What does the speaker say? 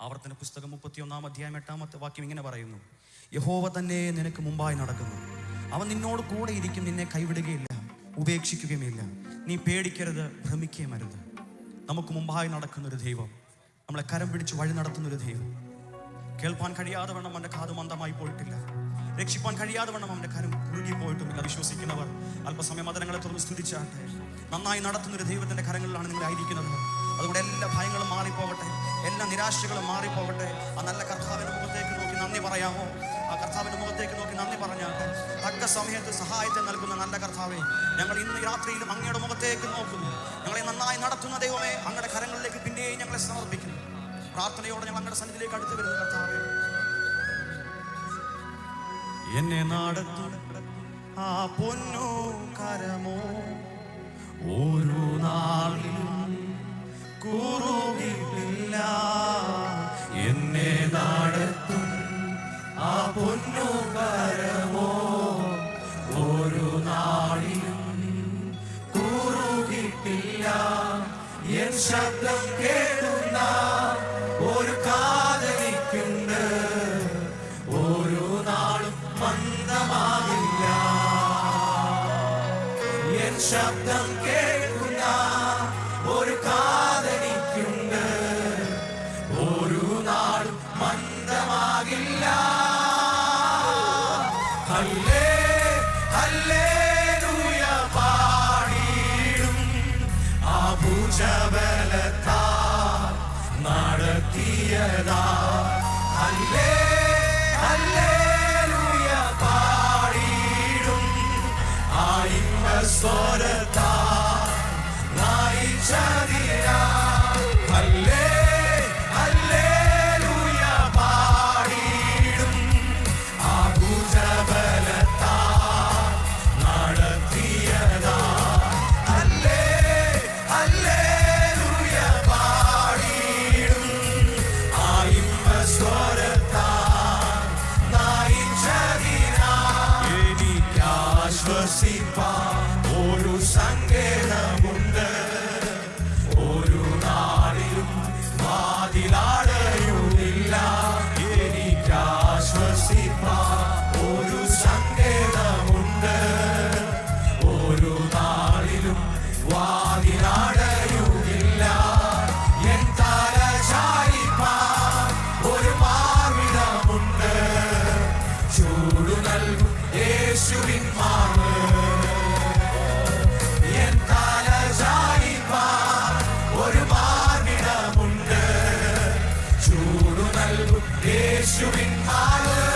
ആവർത്തന പുസ്തകം മുപ്പത്തിയൊന്നാം അധ്യായം എട്ടാമത്തെ വാക്യം ഇങ്ങനെ പറയുന്നു. യഹോവ തന്നെ നിനക്ക് മുമ്പായി നടക്കുന്നു. അവൻ നിന്നോട് കൂടെ ഇരിക്കും നിന്നെ കൈവിടുകയില്ല ഉപേക്ഷിക്കുകയുമില്ല. നീ പേടിക്കരുത് ഭ്രമിക്കുകയും അരുത്. നമുക്ക് മുമ്പായി നടക്കുന്ന ഒരു ദൈവം നമ്മളെ കരം പിടിച്ച് വഴി നടത്തുന്ന ഒരു ദൈവം. കേൾപ്പാൻ കഴിയാതെ വണ്ണം അവന്റെ കാത് മന്ദമായി പോയിട്ടില്ല. രക്ഷിപ്പാൻ കഴിയാതെ വണ്ണം അവന്റെ കരം കുറുകി പോയിട്ടുമില്ല. വിശ്വസിക്കുന്നവർ അല്പസമയം മതനങ്ങളെ തുറന്ന് സ്തുതിച്ചാട്ടെ. നന്നായി നടത്തുന്നൊരു ദൈവത്തിന്റെ കരങ്ങളിലാണ് നിങ്ങൾ ആയിരിക്കുന്നത് അതുകൊണ്ട് എല്ലാ ഭയങ്ങളും എല്ലാ നിരാശകളും മാറിപ്പോകട്ടെ. ആ നല്ല കർത്താവിന്റെ മുഖത്തേക്ക് നോക്കി നന്ദി പറയാമോ? ആ കർത്താവിന്റെ മുഖത്തേക്ക് നോക്കി നന്ദി പറഞ്ഞാട്ടെ തക്ക സമയത്ത് സഹായത്തെ നൽകുന്ന നല്ല കർത്താവെ ഞങ്ങൾ ഇന്ന് രാത്രിയിലും അങ്ങയുടെ മുഖത്തേക്ക് നോക്കുന്നു. ഞങ്ങളെ നന്നായി നടത്തുന്ന ദൈവമേ അങ്ങയുടെ കരങ്ങളിലേക്ക് പിന്നെയും ഞങ്ങളെ സമർപ്പിക്കുന്നു. പ്രാർത്ഥനയോടെ ഞങ്ങൾ അങ്ങയുടെ സന്നിധിയിലേക്ക് അടുത്ത് വരുന്നു കർത്താവേ. എന്നെ നാടുന്നു ആ പൊന്നോ കരമോ ഓരോ നാളിലും എൻ ശബ്ദം കേൾക്കുന്ന ഒരു കാതലിക്കുണ്ട്. നാളും ശബ്ദം ഒരു കാതലിക്കുണ്ട്. നാളും മന്ദമാകില്ല. ഹല്ലേ ഹല്ലേലൂയ ആ ഭുജബലത്താ നടത്തിയതാ ഹല്ലേ എനിക്കാശ്വസിപ്പാൻ ഒരു സങ്കേതമുണ്ട്. ഒരു നാളിലും വാതിലാടയുമില്ല. എനിക്കാശ്വസിപ്പാൻ ഒരു സങ്കേതമുണ്ട്. ഒരു നാളിലും വാതിലാടയുമില്ല. എൻ തല ചായിപ്പാൻ ഒരു മാർവിടമുണ്ട് ചൂടു നൽകും യേശുവിൻ മാർവ് നൽകും. യേശുവിൻ മാർവ്